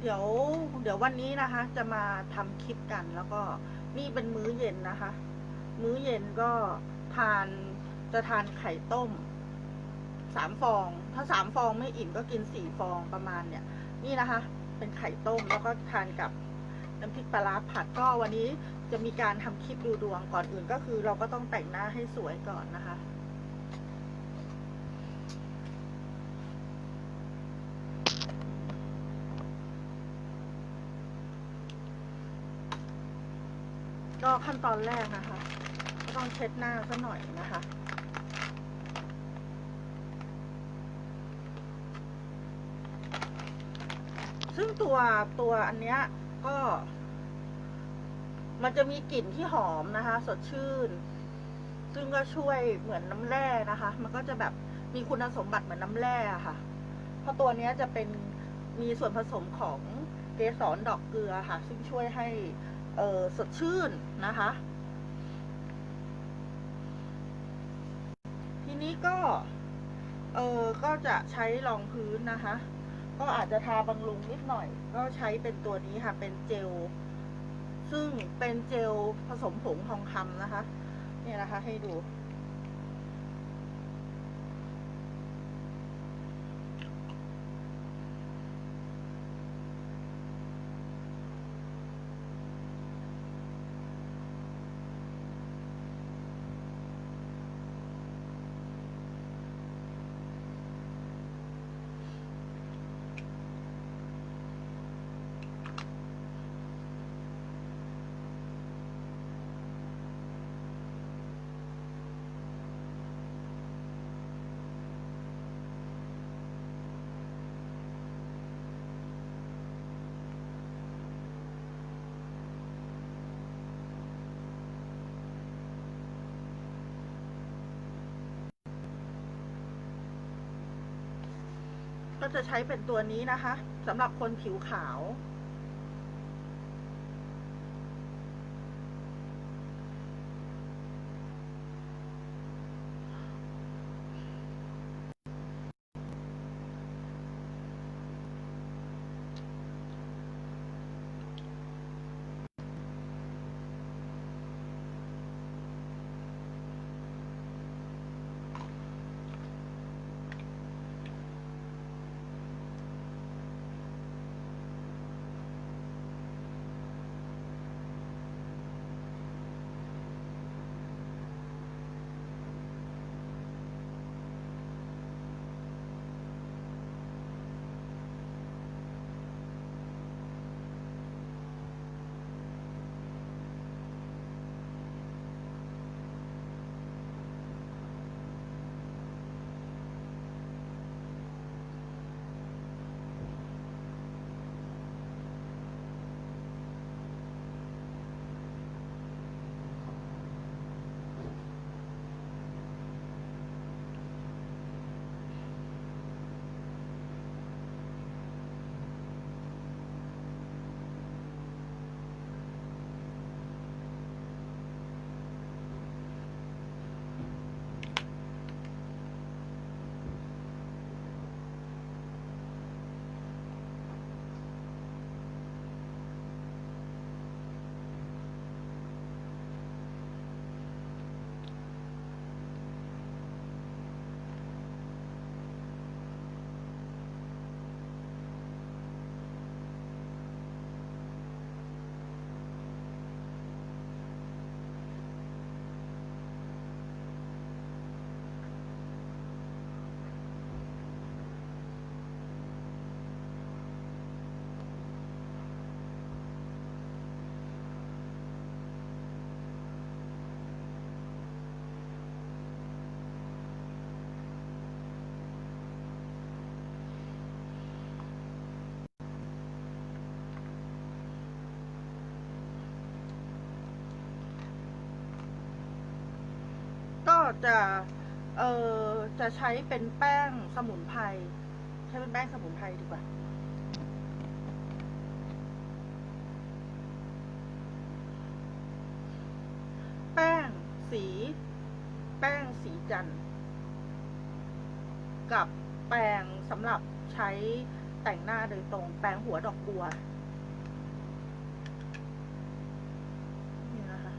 เดี๋ยวเดี๋ยววันนี้นะคะ จะมาทำคลิปกัน แล้วก็นี่เป็นมื้อเย็นนะคะ มื้อเย็นก็ทานจะทานไข่ต้มสามฟอง ถ้าสามฟองไม่อิ่มก็กินสี่ฟองประมาณเนี่ย นี่นะคะ เป็นไข่ต้มแล้วก็ทานกับน้ำพริกปลาร้าผัดก็วันนี้จะมีการทำคลิปดูดวงก่อนอื่นก็คือ เราก็ต้องแต่งหน้าให้สวยก่อนนะคะ ก็ขั้นตอนแรกนะคะ ก็ต้องเช็ดหน้าซะหน่อยนะคะซึ่งตัวตัวอันเนี้ยก็ มันจะมีกลิ่นที่หอมนะคะ สดชื่น ซึ่งก็ช่วยเหมือนน้ำแร่นะคะ มันก็จะแบบมีคุณสมบัติเหมือนน้ำแร่ค่ะ เพราะตัวเนี้ยจะเป็นมีส่วนผสมของเกสรดอกเกลือค่ะ ซึ่งช่วยให้ เออสดชื่นนะคะ ทีนี้ก็เออก็จะใช้รองพื้นนะคะ ก็อาจจะทาบำรุงนิดหน่อย ก็ใช้เป็นตัวนี้ค่ะ เป็นเจล ซึ่งเป็นเจลผสมผงทองคำนะคะ เนี่ยนะคะให้ดู จะใช้เป็นตัวนี้นะคะสำหรับคนผิวขาว จะเออจะใช้เป็นแป้งสมุนไพรใช้เป็นแป้งสมุนไพรดีกว่าแป้งสี แป้งสีจันทร์กับแป้งสำหรับใช้แต่งหน้าโดยตรง แปรงหัวดอกบัว นี่นะคะ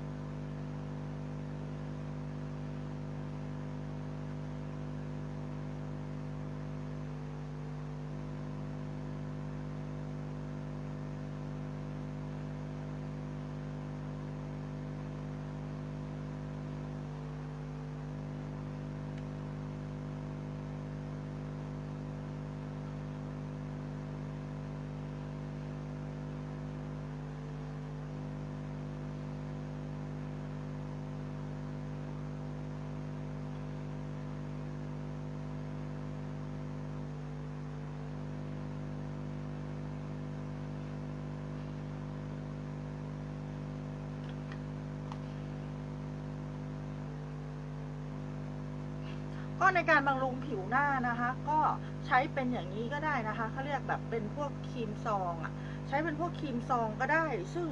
ก็ในการบำรุงผิวหน้านะคะ ก็ใช้เป็นอย่างนี้ก็ได้นะคะเขาเรียกแบบเป็นพวกครีมซองอะใช้เป็นพวกครีมซองก็ได้ ซึ่ง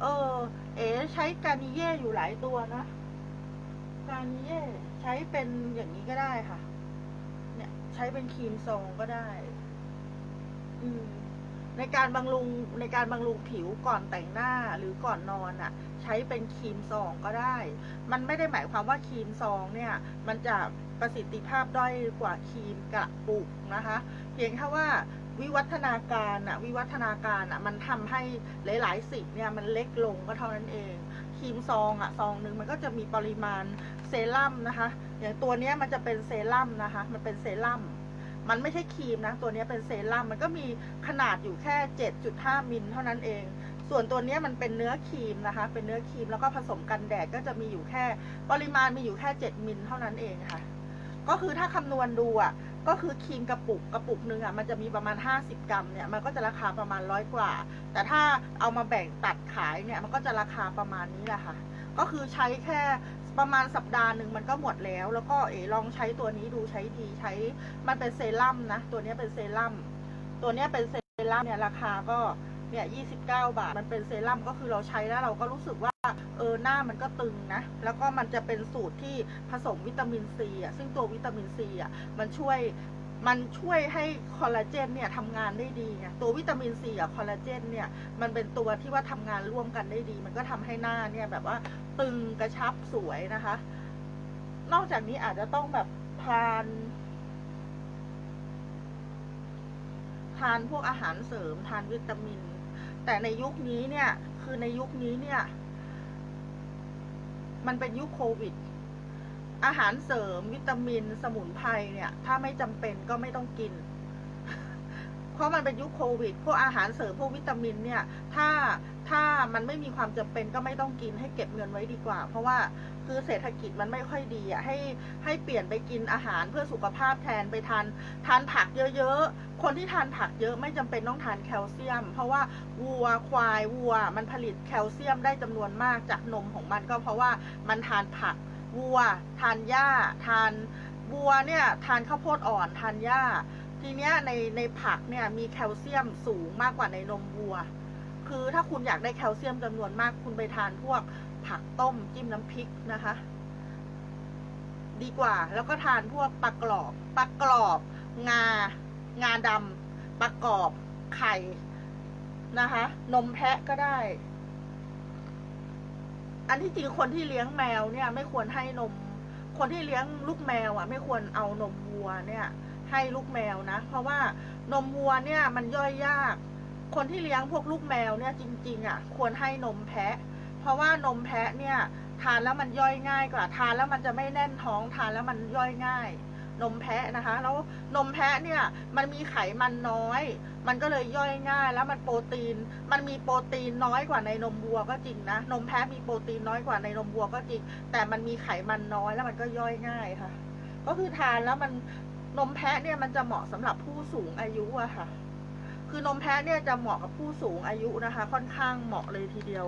เออเอ๋ใช้การนิเย่อยู่หลายตัวนะการนิเย่ใช้เป็นอย่างนี้ก็ได้ค่ะ เนี่ย ใช้เป็นครีมซองก็ได้ อืม ในการบำรุงในการบำรุงผิวก่อนแต่งหน้าหรือก่อนนอนอะ ใช้เป็นครีมซองก็ได้ มันไม่ได้หมายความว่าครีมซองเนี่ย มันจะประสิทธิภาพด้อยกว่าครีมกระปุกนะคะ เพียงแค่ว่าวิวัฒนาการอะวิวัฒนาการอะมันทำให้หลาย ๆ สิ่งเนี่ยมันเล็กลงก็เท่านั้นเองครีมซองอะซองหนึ่งมันก็จะมีปริมาณเซรั่มนะคะ อย่างตัวเนี้ยมันจะเป็นเซรั่มนะคะ มันเป็นเซรั่ม มันไม่ใช่ครีมนะ ตัวนี้เป็นเซรั่มมันก็มีขนาดอยู่แค่ 7.5 มิลเท่านั้นเอง ส่วนตัวนี้มันเป็นเนื้อครีมนะคะ เป็นเนื้อครีมแล้วก็ผสมกันแดดก็จะมีอยู่แค่ ปริมาณมีอยู่แค่ 7 มิลเท่านั้นเองค่ะ ก็คือถ้าคำนวณดูอะ ก็คือครีมกระปุกกระปุกหนึ่งอะมันจะมีประมาณ 50 กรัมเนี่ยมันก็จะราคาประมาณร้อยกว่า แต่ถ้าเอามาแบ่งตัดขายเนี่ยมันก็จะราคาประมาณนี้แหละค่ะ ก็คือใช้แค่ ประมาณสัปดาห์หนึ่งมันก็หมดแล้ว แล้วก็เอ๋ลองใช้ตัวนี้ดูใช้ดีใช้มันเป็นเซรั่มนะ ตัวนี้เป็นเซรั่มตัวนี้เป็นเซรั่มเนี่ยราคาก็เนี่ยยี่สิบเก้าบาท มันเป็นเซรั่มก็คือเราใช้แล้วเราก็รู้สึกว่าเออหน้ามันก็ตึงนะ แล้วก็มันจะเป็นสูตรที่ผสมวิตามินซีอะซึ่งตัววิตามินซีอะมันช่วย มันช่วยให้คอลลาเจนเนี่ยทำงานได้ดีไงตัววิตามินซีกับคอลลาเจนเนี่ยมันเป็นตัวที่ว่าทำงานร่วมกันได้ดี มันก็ทำให้หน้าเนี่ยแบบว่าตึงกระชับสวยนะคะ นอกจากนี้อาจจะต้องแบบทานทานพวกอาหารเสริมทานวิตามิน แต่ในยุคนี้เนี่ย คือในยุคนี้เนี่ย มันเป็นยุคโควิด อาหารเสริมวิตามินสมุนไพรเนี่ย ถ้าไม่จำเป็นก็ไม่ต้องกิน เพราะมันเป็นยุคโควิด พวกอาหารเสริมพวกวิตามินเนี่ย ถ้าถ้ามันไม่มีความจำเป็นก็ไม่ต้องกินให้เก็บเงินไว้ดีกว่า เพราะว่าคือเศรษฐกิจมันไม่ค่อยดีอะให้ให้เปลี่ยนไปกินอาหารเพื่อสุขภาพแทนไปทานทานผักเยอะๆ คนที่ทานผักเยอะไม่จำเป็นต้องทานแคลเซียม เพราะว่าวัวควายวัว มันผลิตแคลเซียมได้จำนวนมากจากนมของมันก็เพราะว่ามันทานผัก วัว ทานหญ้า ทานวัวเนี่ยทานข้าวโพดอ่อน ทานหญ้า ทีเนี้ยในในผักเนี่ยมีแคลเซียมสูงมากกว่าในนมวัว คือถ้าคุณอยากได้แคลเซียมจำนวนมากคุณไปทานพวกผักต้มจิ้มน้ำพริกนะคะ ดีกว่า แล้วก็ทานพวกปลากรอบปลากรอบ งา งาดำปลากรอบไข่นะคะ นมแพะก็ได้ อันที่จริงคนที่เลี้ยงแมวเนี่ยไม่ควรให้นม คนที่เลี้ยงลูกแมวอะ ไม่ควรเอานมวัวเนี่ย ให้ลูกแมวนะ เพราะว่านมวัวเนี่ยมันย่อยยาก คนที่เลี้ยงพวกลูกแมวเนี่ยจริง ๆ อะ ควรให้นมแพะ เพราะว่านมแพะเนี่ยทานแล้วมันย่อยง่ายกว่าทานแล้วมันจะไม่แน่นท้องทานแล้วมันย่อยง่าย นมแพะนะคะ แล้วนมแพะเนี่ยมันมีไขมันน้อย มันก็เลยย่อยง่าย แล้วมันโปรตีน มันมีโปรตีนน้อยกว่าในนมวัวก็จริงนะ นมแพะมีโปรตีนน้อยกว่าในนมวัวก็จริง แต่มันมีไขมันน้อยแล้วมันก็ย่อยง่ายค่ะ ก็คือทานแล้วมันนมแพะเนี่ยมันจะเหมาะสำหรับผู้สูงอายุอะค่ะ คือนมแพะเนี่ยจะเหมาะกับผู้สูงอายุนะคะ ค่อนข้างเหมาะเลยทีเดียว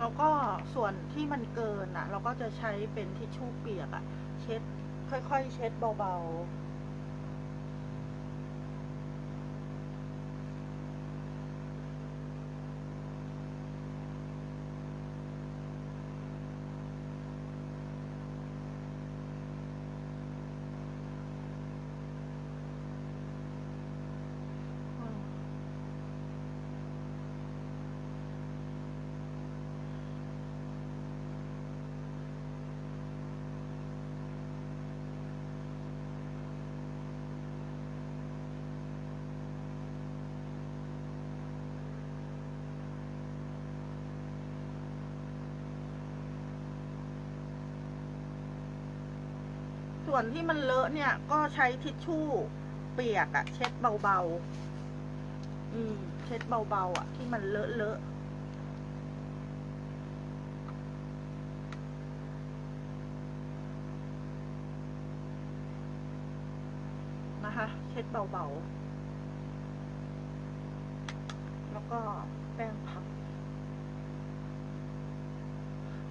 แล้วก็ส่วนที่มันเกินอะ เราก็จะใช้เป็นทิชชู่เปียกอะ เช็ดค่อยๆ เช็ดเบาๆ วนที่มันเลอะเนี่ย ก็ใช้ทิชชู่เปียกอะเช็ดเบาๆ อืม เช็ดเบาๆอะที่มันเลอะเลอะนะคะ เช็ดเบาๆ แล้วก็แป้งพับ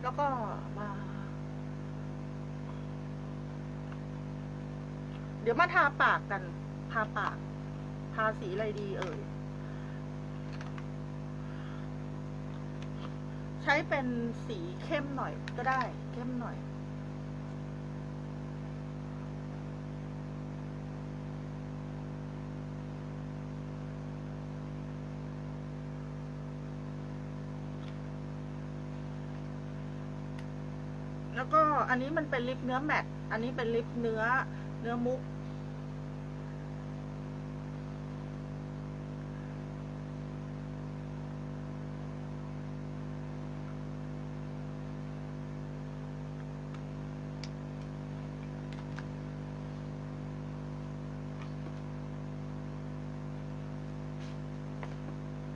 แล้วก็มา เดี๋ยวมาทาปากกัน ทาปาก ทาสีอะไรดีเอ่ย ใช้เป็นสีเข้มหน่อยก็ได้ เข้มหน่อย แล้วก็อันนี้มันเป็นลิปเนื้อแมตต์อันนี้เป็นลิปเนื้อ เนื้อมุก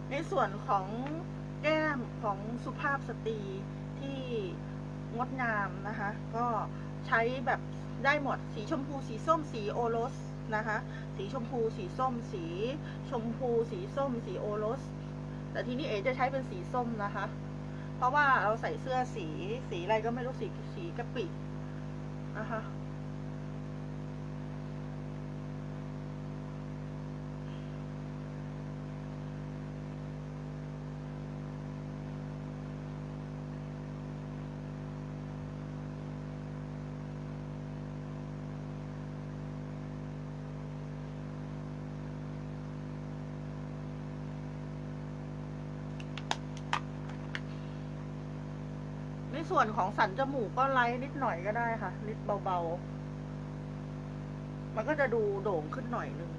ในส่วนของแก้มของสุภาพสตรีที่งดงามนะคะ ก็ใช้แบบ ได้หมด สีชมพูสีส้มสีโอรสนะคะ สีชมพูสีส้ม สีชมพู สีส้ม สีโอรส แต่ทีนี้เอ๋จะใช้เป็นสีส้มนะคะ เพราะว่าเราใส่เสื้อสีสีอะไรก็ไม่รู้สีสีกะปินะคะ ส่วนของสันจมูกก็ไลท์นิดหน่อยก็ได้ค่ะ นิดเบาๆ มันก็จะดูโด่งขึ้นหน่อยนึง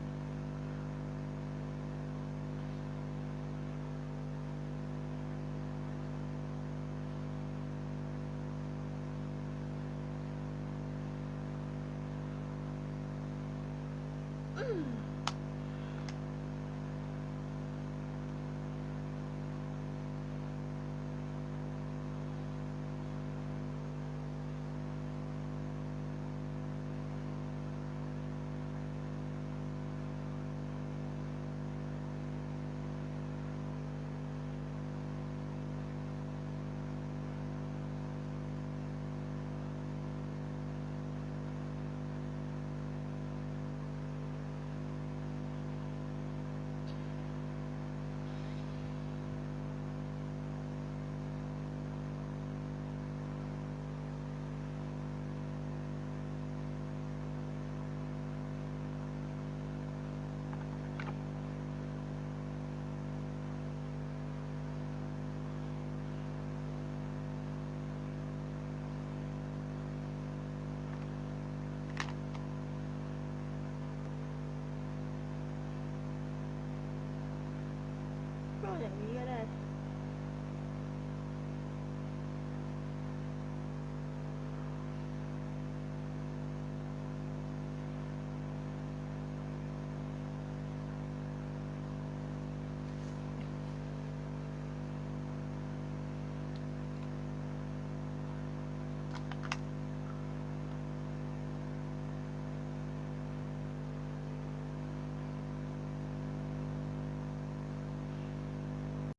ก็อย่างนี้ก็ได้